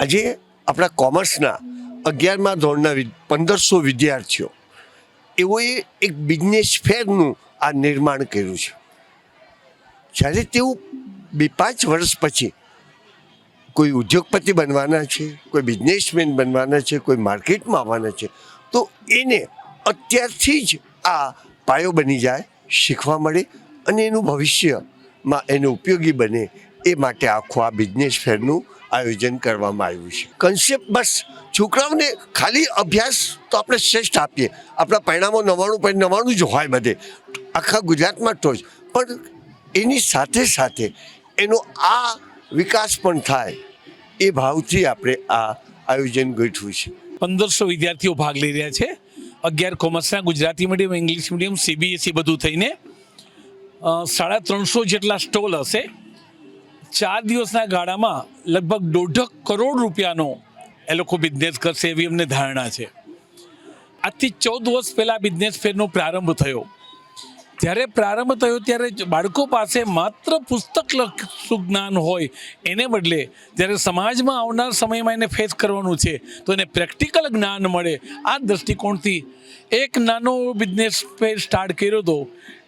આજે આપણા કોમર્સના અગિયારમા ધોરણના પંદરસો વિદ્યાર્થીઓ, એઓએ એક બિઝનેસ ફેરનું આ નિર્માણ કર્યું છે. જ્યારે તેઓ બે પાંચ વર્ષ પછી કોઈ ઉદ્યોગપતિ બનવાના છે, કોઈ બિઝનેસમેન બનવાના છે, કોઈ માર્કેટમાં આવવાના છે, તો એને અત્યારથી જ આ પાયો બની જાય, શીખવા મળે અને એનું ભવિષ્યમાં એને ઉપયોગી બને એ માટે આખું આ બિઝનેસ ફેરનું આયોજન કરવામાં આવ્યું છે. કન્સેપ્ટ બસ, છોકરાઓને ખાલી અભ્યાસ તો આપણે શ્રેષ્ઠ આપીએ. આપણા પરિણામો નવાણું પોઈન્ટ નવાણું જ હોય બધે. આખા ગુજરાતમાં જ પણ એની સાથે સાથે એનો આ વિકાસ પણ થાય એ ભાવથી આપણે આ આયોજન ગોઠવ્યું છે. પંદરસો વિદ્યાર્થીઓ ભાગ લઈ રહ્યા છે. અગિયાર કોમર્સના, Gujarati medium English medium CBSE બધું થઈને સાડા ત્રણસો જેટલા સ્ટોલ હશે. ચાર દિવસના ગાળામાં લગભગ દોઢ કરોડ રૂપિયાનો એ લોકો બિઝનેસ કરશે એવી અમને ધારણા છે. આજથી ચૌદ વર્ષ પહેલાં બિઝનેસ ફેરનો પ્રારંભ થયો. જ્યારે પ્રારંભ થયો ત્યારે બાળકો પાસે માત્ર પુસ્તક લક્ષું જ્ઞાન હોય એને બદલે જ્યારે સમાજમાં આવનાર સમયમાં એને ફેસ કરવાનું છે, તો એને પ્રેક્ટિકલ જ્ઞાન મળે. આ દૃષ્ટિકોણથી એક નાનો બિઝનેસ સ્ટાર્ટ કર્યો હતો.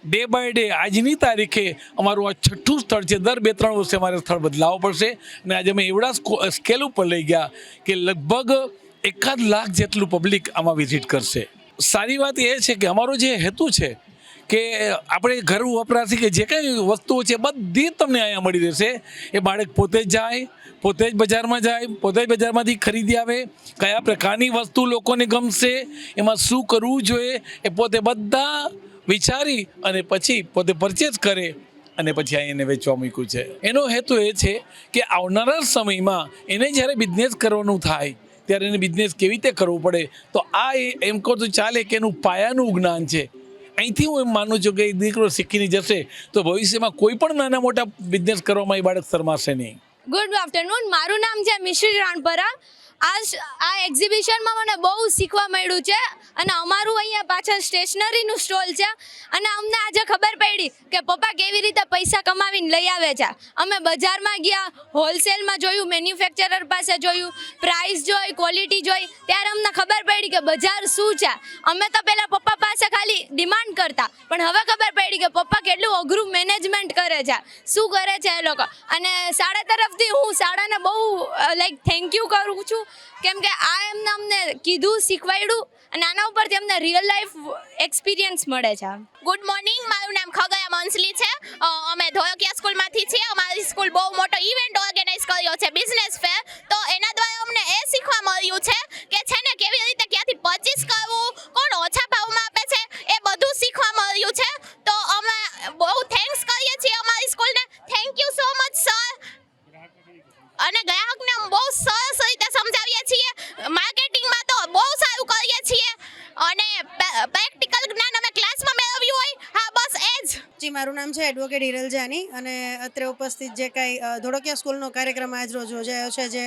ડે બાય ડે આજની તારીખે અમારું આ છઠ્ઠું સ્થળ છે. દર બે ત્રણ વર્ષે અમારે સ્થળ બદલાવવું પડશે. અને આજે અમે એવડા સ્કેલ ઉપર લઈ ગયા કે લગભગ એકાદ લાખ જેટલું પબ્લિક આમાં વિઝિટ કરશે. સારી વાત એ છે કે અમારો જે હેતુ છે કે આપણે ઘર વપરાશી કે જે કંઈ વસ્તુઓ છે, બધી જ તમને અહીંયા મળી રહેશે. એ બાળક પોતે જ જાય, પોતે જ બજારમાં જાય, પોતે જ બજારમાંથી ખરીદી આવે. કયા પ્રકારની વસ્તુ લોકોને ગમશે, એમાં શું કરવું જોઈએ, એ પોતે બધા વિચારી અને પછી પોતે પરચેસ કરે અને પછી અહીં એને વેચવા મૂક્યું છે. એનો હેતુ એ છે કે આવનારા સમયમાં એને જ્યારે બિઝનેસ કરવાનું થાય, ત્યારે એને બિઝનેસ કેવી રીતે કરવો પડે? તો આ એમ કહો તો ચાલે કે એનું પાયાનું જ્ઞાન છે. અહીંથી હું એમ માનું છું કે એ દીકરો શીખીને જશે, તો ભવિષ્યમાં કોઈ પણ નાના મોટા બિઝનેસ કરવામાં એ બાળક શરમાશે નહીં. ગુડ આફ્ટરનૂન મારું નામ છે મિશ્રી રાણપરા. આ આ એક્ઝિબિશનમાં મને બહુ શીખવા મળ્યું છે અને અમારું અહીંયા પાછળ સ્ટેશનરીનું સ્ટોલ છે અને અમને આજે ખબર પડી કે પપ્પા કેવી રીતે પૈસા કમાવીને લઈ આવે છે. અમે બજારમાં ગયા હોલસેલમાં જોયું મેન્યુફેક્ચરર પાસે જોયું પ્રાઇસ જોઈ ક્વોલિટી જોઈ, ત્યારે અમને ખબર પડી કે બજાર શું છે. અમે તો પહેલાં પપ્પા પાસે ખાલી ડિમાન્ડ કરતા, પણ હવે ખબર પડી કે પપ્પા કેટલું અઘરું મેનેજમેન્ટ કરે છે. શું કરે છે એ લોકો? અને શાળા તરફથી હું શાળાને બહુ લાઈક થેન્ક યુ કરું છું. કેમ કે આ એમને અમને કીધું, શીખવાડ્યું અને આના ઉપરથી અમને રિયલ લાઈફ એક્સપિરિયન્સ મળે છે. ગુડ મોર્નિંગ મારું નામ ખગયા મંસલી છે. અમે ધોયોકિયા સ્કૂલમાંથી છીએ. અમારી સ્કૂલ બહુ મોટો ઇવેન્ટ ઓર્ગેનાઇઝ કર્યો છે બિઝનેસ ફેર તો એના દ્વારા અમને એ શીખવા મળ્યું છે કે છે ને કેવી રીતે ક્યાંથી પચીસ કરવું, કોણ ઓછા ભાવમાં આપે છે, એ બધું શીખવા મળ્યું છે. તો અમે બહુ થેન્ક્સ કરીએ છીએ અમારી સ્કૂલને thank you so much sir અને ગ્રાહકને બહુ સરસ રીતે સમજાવીએ છીએ માર્કેટિંગમાં તો બહુ સારું કરીએ છીએ અને પ્રેક્ટિકલ જ્ઞાન અમે ક્લાસમાં મેળવ્યું હોય હા બસ એ જ જી મારું નામ છે એડવોકેટ હિરલ જાની અને અત્રે ઉપસ્થિત જે કાંઈ ધોળકિયા સ્કૂલનો કાર્યક્રમ આજ રોજ યોજાયો છે જે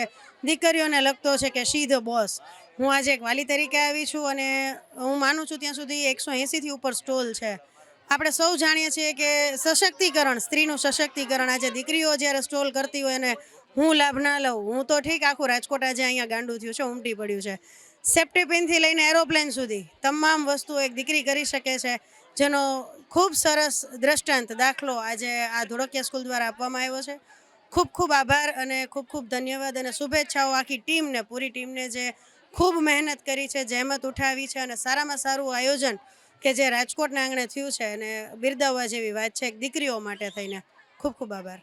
દીકરીઓને લગતો છે કે શી ધ બોસ. હું આજે એક વાલી તરીકે આવી છું અને હું માનું છું ત્યાં સુધી એકસો એંસીથી ઉપર સ્ટોલ છે. આપણે સૌ જાણીએ છીએ કે સશક્તિકરણ, સ્ત્રીનું સશક્તિકરણ આજે દીકરીઓ જ્યારે સ્ટોલ કરતી હોય અને હું લાભ ના લઉં, હું તો ઠીક આખું રાજકોટ આજે અહીંયા ગાંડું થયું છે, ઉમટી પડ્યું છે. સેફ્ટી પિનથી લઈને એરોપ્લેન સુધી તમામ વસ્તુઓ એક દીકરી કરી શકે છે, જેનો ખૂબ સરસ દ્રષ્ટાંત દાખલો આજે આ ધોળકિયા સ્કૂલ દ્વારા આપવામાં આવ્યો છે. ખૂબ ખૂબ આભાર અને ખૂબ ખૂબ ધન્યવાદ અને શુભેચ્છાઓ આખી ટીમને, પૂરી ટીમને જે ખૂબ મહેનત કરી છે, જહેમત ઉઠાવી છે અને સારામાં સારું આયોજન કે જે રાજકોટના આંગણે થયું છે અને બિરદાવવા જેવી વાત છે એક દીકરીઓ માટે થઈને. ખૂબ ખૂબ આભાર.